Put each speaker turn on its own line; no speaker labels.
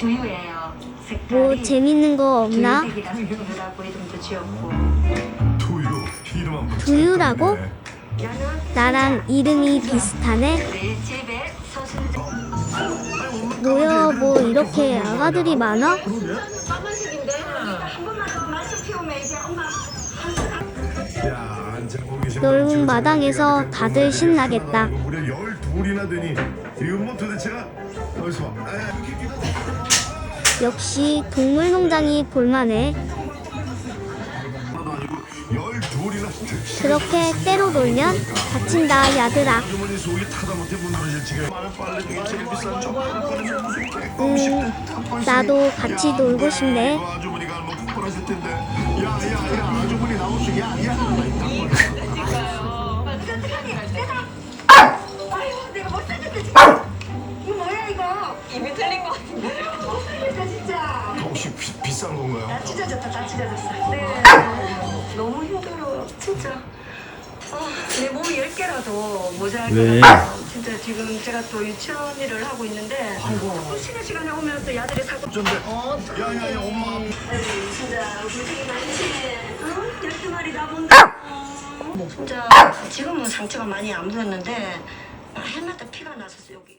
두유예요. 색깔이
뭐 재밌는 거 없나?
두유 두유라고?
네.
나랑 이름이 비슷하네?
서순자
뭐야 뭐 이렇게 아가들이 많아? 넓은 마당에서
지금
다들 신나겠다. 역시 동물농장이 볼만해. 그렇게 때로 놀면 다친다 야들아. 음, 나도 같이 놀고 싶네
혹시 비, 비싼 건가요?
다 찢어졌다. 다 찢어졌어 네. 너무 힘들어. 진짜. 아, 내 몸이 열 개라도 모자랄 것
왜?
같아요. 진짜 지금 제가 또 유치원 일을 하고 있는데 자꾸 쉬는 시간에 오면 또 야들이 사고
좀데? 야야야 엄마.
아이고, 진짜 고생이 많지 어? 열두 마리 다 본다 진짜 지금은 상처가 많이 안 부었는데 해마다 피가 났었어 여기